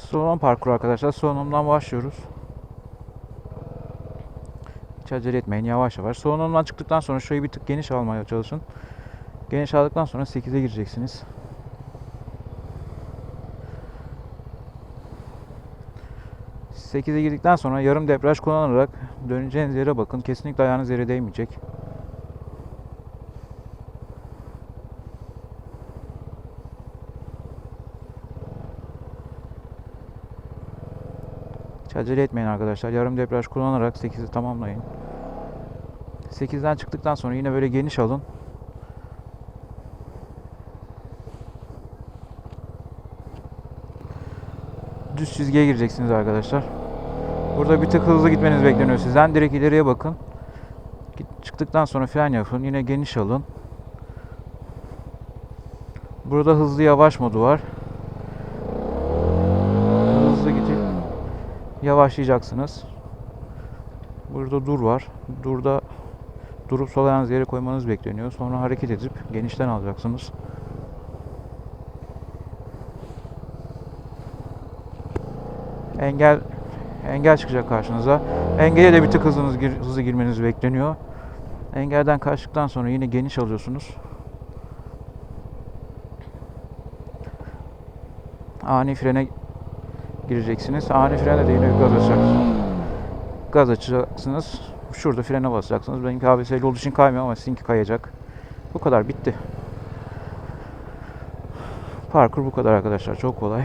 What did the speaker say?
Slalom parkuru arkadaşlar. Slalomdan başlıyoruz. Hiç acele etmeyin yavaş yavaş. Slalomdan çıktıktan sonra şurayı bir tık geniş almaya çalışın. Geniş aldıktan sonra 8'e gireceksiniz. Sekize girdikten sonra yarım debriyaj kullanarak döneceğiniz yere bakın. Kesinlikle ayağınız yere değmeyecek. Hiç acele etmeyin arkadaşlar. Yarım debriyaj kullanarak 8'i tamamlayın. 8'den çıktıktan sonra yine böyle geniş alın. Düz çizgiye gireceksiniz arkadaşlar. Burada bir tık hızlı gitmeniz bekleniyor sizden. Direkt ileriye bakın. Çıktıktan sonra fren yapın. Yine geniş alın. Burada hızlı yavaş modu var. Hızlı gidip yavaşlayacaksınız. Burada dur var. Durda durup sol ayağınızı yere koymanız bekleniyor. Sonra hareket edip genişten alacaksınız. Engel engel çıkacak karşınıza. Engele de bir tık hızınız hızlı girmeniz bekleniyor. Engelden kaçtıktan sonra yine geniş alıyorsunuz. Ani frene gireceksiniz. Ani frene de yine gaz açacaksınız. Gaz açacaksınız. Şurada frene basacaksınız. Benimki ABS'li olduğu için kaymıyor ama sizinki kayacak. Bu kadar bitti. Parkur bu kadar arkadaşlar. Çok kolay.